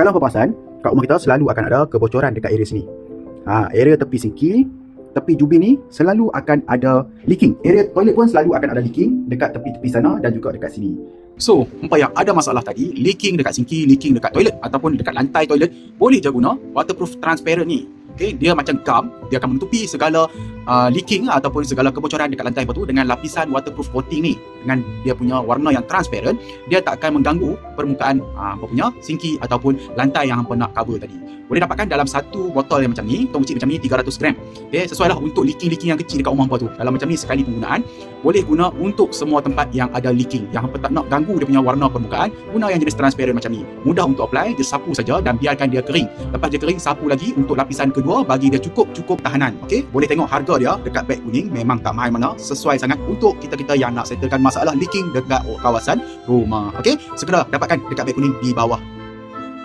Kalau kau perasan, kat rumah kita selalu akan ada kebocoran dekat area sini. Ha, area tepi sinki, tepi jubi ni selalu akan ada leaking. Area toilet pun selalu akan ada leaking dekat tepi-tepi sana dan juga dekat sini. So, umpah yang ada masalah tadi, leaking dekat sinki, leaking dekat toilet ataupun dekat lantai toilet, boleh je guna waterproof transparent ni. Okay, dia macam gum, dia akan menutupi segala uh, leaking ataupun segala kebocoran dekat lantai batu dengan lapisan waterproof coating ni. Dengan dia punya warna yang transparent, dia tak akan mengganggu permukaan uh, apa punya sinki ataupun lantai yang hampa nak cover tadi. Boleh dapatkan dalam satu botol yang macam ni, tong kecil macam ni 300 gram. Okay, sesuai lah untuk leaking-leaking yang kecil dekat rumah hampa tu. Dalam macam ni sekali penggunaan, boleh guna untuk semua tempat yang ada leaking. Yang hampa tak nak ganggu dia punya warna permukaan, guna yang jenis transparent macam ni. Mudah untuk apply, dia sapu saja dan biarkan dia kering. Lepas dia kering, sapu lagi untuk lapisan kedua bagi dia cukup-cukup tahanan. Okay, boleh tengok harga dia dekat beg kuning memang tak mahal mana, sesuai sangat untuk kita-kita yang nak settlekan masalah leaking dekat kawasan rumah. Okay, segera dapatkan dekat beg kuning di bawah